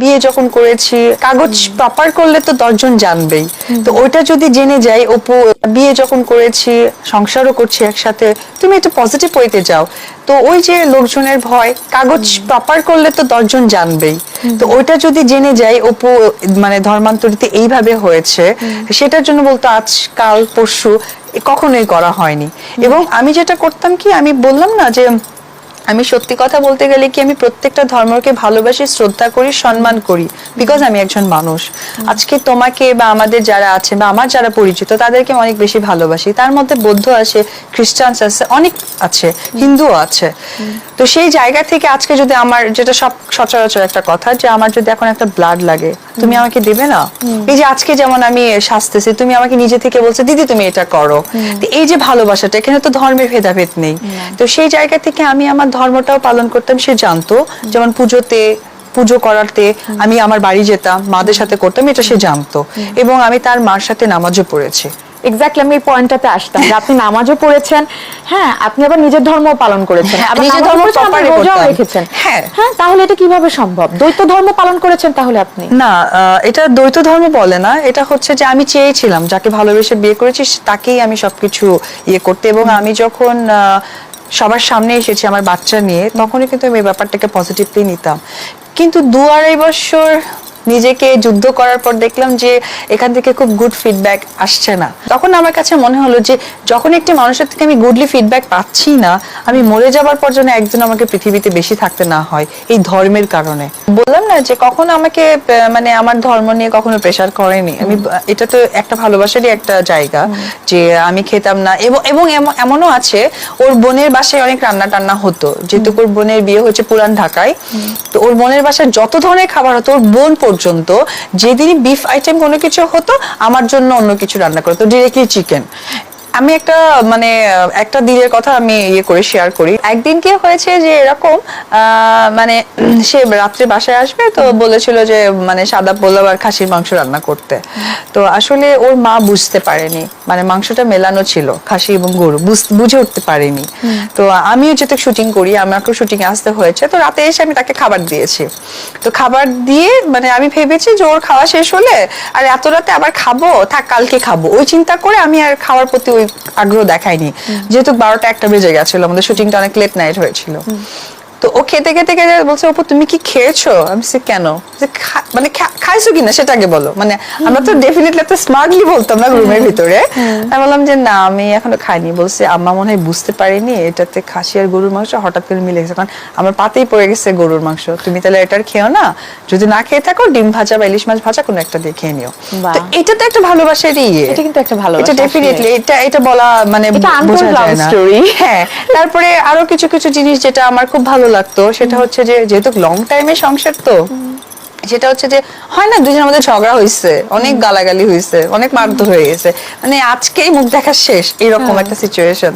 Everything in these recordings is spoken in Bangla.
বিয়ে যখন করেছি কাগজ প্রপার করলে তো দশজন জানবেই। তো ওইটা যদি জেনে যাই অপু বিয়ে যখন করেছি সংসারও করছি একসাথে তুমি একটু পজিটিভ ওয়েতে যাও। তো ওই যে লোকজনের ভয় কাগজ প্রপার করলে তো দশজন জানবেই। তো ওইটা যদি জেনে যাই অপু মানে ধর্মান্তরিতে এইভাবে হয়েছে সেটার জন্য বলতো আজ কাল পরশু কখনোই করা হয়নি। এবং আমি যেটা করতাম কি আমি বললাম না যে আমি সত্যি কথা বলতে গেলে কি আমি প্রত্যেকটা ধর্মকে ভালোবাসি শ্রদ্ধা করি সম্মান করি? বিকজ আমি একজন মানুষ। আজকে তোমাকে বা আমাদের যারা আছে বা আমার যারা পরিচিত তাদেরকে অনেক বেশি ভালোবাসি। তার মধ্যে বৌদ্ধ আছে খ্রিস্টানস আছে অনেক আছে হিন্দুও আছে। তো সেই জায়গা থেকে আজকে যদি আমার যেটা সব সচরাচর একটা কথা যে আমার যদি এখন একটা ব্লাড লাগে তুমি আমাকে দেবে না? এই যে আজকে যেমন আমি সাজতেছি তুমি আমাকে নিজে থেকে বলছো দিদি তুমি এটা করো। এই যে ভালোবাসাটা এখানে তো ধর্মের ভেদাভেদ নেই। তো সেই জায়গা থেকে আমি আমার ধর্মটাও পালন করতাম সে জানতো। যেমন পুজোতে পুজো করাতে আমি আমার বাড়ি যেতাম মাদের সাথে করতাম এটা সে জানতো। এবং আমি তার মার সাথে নামাজও পড়েছি। এক্স্যাক্টলি আমি এই পয়েন্টটাতে আসতাম যে আপনি নামাজও পড়েছেন। হ্যাঁ আপনি আবার নিজের ধর্ম পালন করেছেন। হ্যাঁ, আবার নিজের ধর্ম রোজাও রেখেছেন। হ্যাঁ। হ্যাঁ তাহলে এটা কীভাবে সম্ভব? দ্বৈত ধর্ম পালন করেছেন তাহলে আপনি? না এটা দ্বৈত ধর্ম বলে না। এটা হচ্ছে যে আমি চেয়েছিলাম যাকে ভালোবেসে বিয়ে করেছি তাকেই আমি সবকিছু ইয়ে করতে। এবং আমি যখন আহ, সবার সামনে এসেছে আমার বাচ্চা নিয়ে। তখনই কিন্তু আমি ব্যাপারটাকে পজিটিভলি নিতাম। কিন্তু দু আড়াই বছর নিজেকে যুদ্ধ করার পর দেখলাম যে এখান থেকে খুব গুড ফিডব্যাক আসছে না। তখন আমার কাছে মনে হলো যে যখন একটি মানুষের থেকে আমি গুডলি ফিডব্যাক পাচ্ছি না আমি মরে যাবার পর যেন একজন আমাকে পৃথিবীতে বেশি থাকতে না হয় এই ধর্মের কারণে। বললাম না যে কখনো আমাকে মানে আমার ধর্ম নিয়ে কখনো প্রেশার করেনি। আমি এটা তো একটা ভালোবাসারই একটা জায়গা যে আমি খেতাম না। এবং এবং এম- এমনও আছে ওর বোনের বাসায় অনেক রান্না টান্না হতো। যেহেতু ওর বোনের বিয়ে হচ্ছে পুরান ঢাকায় তো ওর বোনের বাসায় যত ধরনের খাবার হতো ওর বোন পর্যন্ত যেদিনই বিফ আইটেম কোনো কিছু হতো আমার জন্য অন্য কিছু রান্না করতো ডিরেক্টলি চিকেন আমি একটা মানে একটা দিনের কথা আমি ইয়ে করে শেয়ার করি। একদিন কি হয়েছে যে এরকম মানে সে রাত্রে বাসায় আসবে তো বলেছিল যে মানে সাদা পোলাও আর খাসির মাংস রান্না করতে। তো আসলে ওর মা বুঝতে পারেনি। মানে মাংসটা মেলানো ছিল খাসি এবং গরু বুঝে উঠতে পারেনি। তো আমিও যেহেতু শুটিং করি আমাকেও শুটিং আসতে হয়েছে তো রাতে এসে আমি তাকে খাবার দিয়েছি। তো খাবার দিয়ে মানে আমি ভেবেছি যে ওর খাওয়া শেষ হলে আর এত রাতে আবার খাব থাক কালকে খাব। ওই চিন্তা করে আমি আর খাওয়ার প্রতি আগ্রহ দেখায়নি। যেহেতু বারোটা একটা বেজে গেছিল আমাদের শুটিংটা অনেক লেট নাইট হয়েছিল। তো ও খেতে খেতে খেতে বলছে অপু তুমি কি খেয়েছো? আমি বলছি, কেন? মানে খাইছো কিনা সেটা আগে বলো। মানে আমরা তো ডেফিনেটলি এত স্মার্টলি বলতাম না রুমের ভিতরে। আমি বললাম যে না আমি এখনও খাইনি। বলছে আম্মা মনে হয় বুঝতে পারিনি এটাতে খাসি আর গরুর মাংস হঠাৎ করে মিলে গেছে। কারণ আমার পাতেই পড়ে গেছে গরুর মাংস। তুমি তাহলে এটার খেও না। যদি না খেয়ে থাকো ডিম ভাজা বা ইলিশ মাছ ভাজা কোনো একটা দিয়ে খেয়ে নিও। তো এটা তো একটা ভালোবাসার ইয়ে। এটা কিন্তু একটা ভালোবাসা এটা ডেফিনেটলি এটা এটা বলা মানে বোঝা যায় না। হ্যাঁ তারপরে আরও কিছু কিছু জিনিস যেটা আমার খুব ভালো লাগতো সেটা হচ্ছে যে যেহেতু লং টাইমে সংসার তো সেটা হচ্ছে যে হয় না দুজনের মধ্যে ঝগড়া হয়েছে অনেক গালাগালি হয়েছে অনেক মারধর হয়ে গেছে। মানে আজকেই মুখ দেখা শেষ এরকম একটা সিচুয়েশন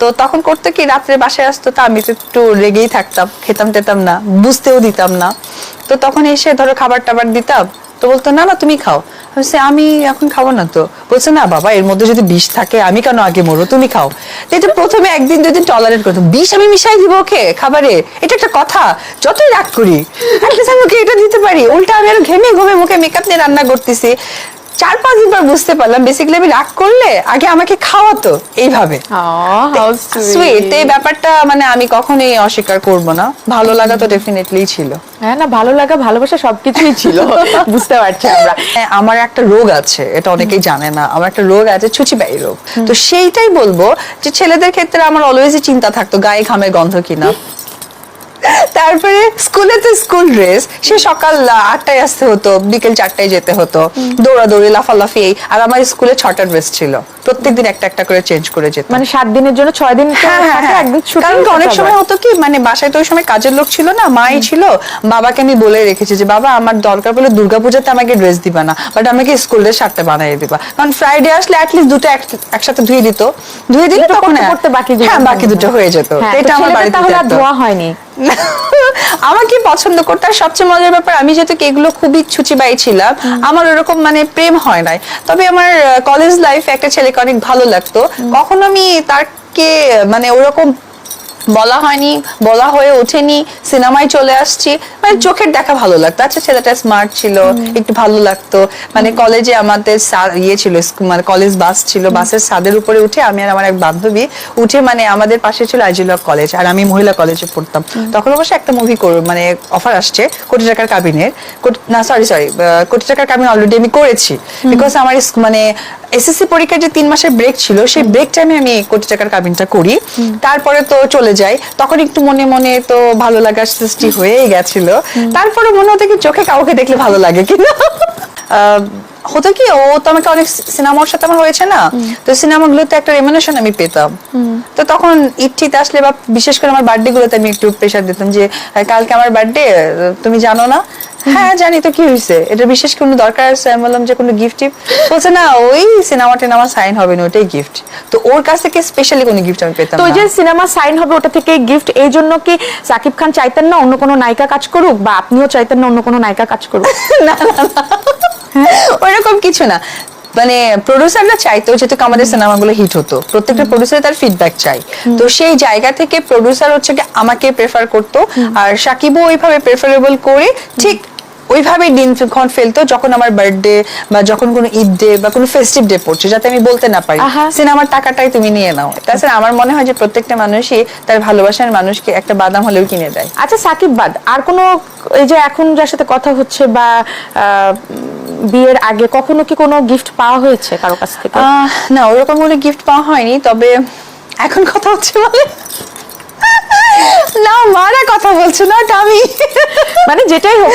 তো তখন করতে কি রাত্রে বাসায় আসতো তা আমি তো একটু রেগেই থাকতাম খেতাম টেতাম না বুঝতেও দিতাম না। তো তখন এসে ধরো খাবার টাবার দিতাম তো বলতো, না না, তুমি খাও। আমি আমি এখন খাব না তো। বলছে, না, বাবা, এর মধ্যে যদি বিষ থাকে, আমি কেন আগে মরো তুমি খাও। এটা প্রথমে একদিন দুদিন টলারেট করতো বিষ আমি মিশাই দিব ওকে খাবারে? এটা একটা কথা। যতই রাগ করি, আমি ওকে এটা দিতে পারি। উল্টা আমি আরও ঘেমে ঘুমে মুখে মেকআপ নিয়ে রান্না করতেছি। চার পাঁচ দিন পর বুঝতে পারলাম বেসিক্যালি আমি রাগ করলে আগে আমাকে খাওয়াতো এইভাবে। সুইট এই ব্যাপারটা মানে আমি কখনোই অস্বীকার করব না। ভালো লাগা তো ডেফিনেটলি ছিল। হ্যাঁ না ভালো লাগা ভালোবাসা সবকিছুই ছিল বুঝতে পারছি আমরা। হ্যাঁ, আমার একটা রোগ আছে এটা অনেকেই জানে না। আমার একটা রোগ আছে ছুচিবাই রোগ। তো সেইটাই বলব যে ছেলেদের ক্ষেত্রে আমার অলওয়েজই চিন্তা থাকতো গায়ে ঘামের গন্ধ কিনা। তারপরে স্কুলে তো স্কুল ড্রেস সে সকাল আটটায় আসতে হতো বিকেল চারটায় যেতে হতো। দৌড়াদৌড়ি লাফালাফি এই আর আমার স্কুলে ছটা ড্রেস ছিল। প্রত্যেকদিন একটা একটা করে চেঞ্জ করে যেত মানে সাত দিনের জন্য ছয় দিন হ্যাঁ, হ্যাঁ, হ্যাঁ। কারণ অনেক সময় হতো কি মানে বাসায় তো ওই সময় কাজের লোক ছিল না মাই ছিল। বাবাকে আমি বলে রেখেছি যে বাবা আমার দরকার পড়লে দুর্গাপূজাতে আমাকে ড্রেস দিবা না বাট আমাকে স্কুল ড্রেস শার্টটা বানিয়ে দিবা। কারণ ফ্রাইডে আসলে অ্যাটলিস্ট দুটো একসাথে ধুয়ে দিত। ধুয়ে দিলে তখন বাকি দুটো হ্যাঁ বাকি দুটো হয়ে যেত। এটা আমার বাড়িতে তাহলে আর ধোয়া হয়নি। আমাকে পছন্দ করতে? আর সবচেয়ে মজার ব্যাপার আমি যেহেতু এগুলো খুবই ছুচিবাই ছিলাম আমার ওরকম মানে প্রেম হয় নাই। তবে আমার কলেজ লাইফ একটা ছেলেকে অনেক ভালো লাগতো। কখনো আমি তাকে মানে ওরকম বলা হয়নি বলা হয়ে ওঠেনি সিনেমায় চলে আসছি। মানে চোখের দেখা ভালো লাগতো। আচ্ছা ছেলেটা স্মার্ট ছিল একটু ভালো লাগতো। মানে কলেজে আমাদের ইয়ে ছিল মানে কলেজ বাস ছিল বাসের ছাদের উপরে উঠে আমি আর আমার এক বান্ধবী উঠে মানে আমাদের পাশে ছিল আইজুল্লাহ কলেজ আর আমি মহিলা কলেজে পড়তাম। তখন অবশ্য একটা মুভি করব মানে অফার আসছে কোটি টাকার কাবিনের। কোটি- না সরি সরি কোটি টাকার কাবিন অলরেডি আমি করেছি। বিকজ আমার মানে এসএসসি পরীক্ষার যে তিন মাসের ব্রেক ছিল সেই ব্রেক টাইমে আমি কোটি টাকার কাবিনটা করি। তারপরে তো চলে যাই তখন একটু মনে মনে তো ভালো লাগার সৃষ্টি হয়েই গেছিল। তারপরে মনে হতো কি চোখে কাউকে দেখলে ভালো লাগে কিনা। হতো কি ও তো আমাকে অনেক সিনেমার সাথে আমার হয়েছে না। তো সিনেমাগুলোতে একটা রেমিনেশন আমি পেতাম। তো তখন ইচ্ছিত আসলে বা বিশেষ করে আমার বার্থডে গুলোতে আমি একটু প্রেশার দিতাম যে কালকে আমার বার্থডে তুমি জানো না? হ্যাঁ জানি তো কি হয়েছে এটা বিশেষ কোনো দরকার আছে? আমি বললাম যে কোনো গিফট টিপ বলছে না ওই সিনেমা টেনেমা সাইন হবে না ওটাই গিফট তো ওর কাছ থেকে স্পেশালি কোনো গিফট আমি পেতাম তো যে সিনেমা সাইন হবে ওটা থেকে গিফট এই জন্য কি সাকিব খান চাইতেন না অন্য কোনো নায়িকা কাজ করুক? বা আপনিও চাইতেন না অন্য কোনো নায়িকা কাজ করুক? ওইরকম কিছু না। মানে প্রডিউসাররা চাইতো যেহেতু আমাদের সিনেমাগুলো হিট হতো। প্রত্যেকটা প্রডিউসার তার ফিডব্যাক চাই তো সেই জায়গা থেকে প্রডিউসার হচ্ছে আমাকে প্রেফার করতো। আর সাকিবও ওইভাবে প্রেফারেবল করে ঠিক ওইভাবে দিনক্ষণ ফেলতো যখন আমার বার্থডে বা যখন কোনো ঈদ ডে বা কোনো ফেস্টিভ ডে পড়ছে যাতে আমি বলতে না পারি। সিনেমার টাকাটাই তুমি নিয়ে নাও। তাছাড়া আমার মনে হয় যে প্রত্যেকটা মানুষই তার ভালোবাসার মানুষকে একটা বাদাম হলেও কিনে দেয়। আচ্ছা সাকিব বাদ আর কোনো এই যে এখন যার সাথে কথা হচ্ছে বা বিয়ের আগে কখনো কি কোনো গিফট পাওয়া হয়েছে কারও কাছ থেকে? না ওরকম কোনো গিফট পাওয়া হয়নি তবে এখন কথা হচ্ছে মানে না মারা কথা বলছে না আমি। মানে যেটাই হোক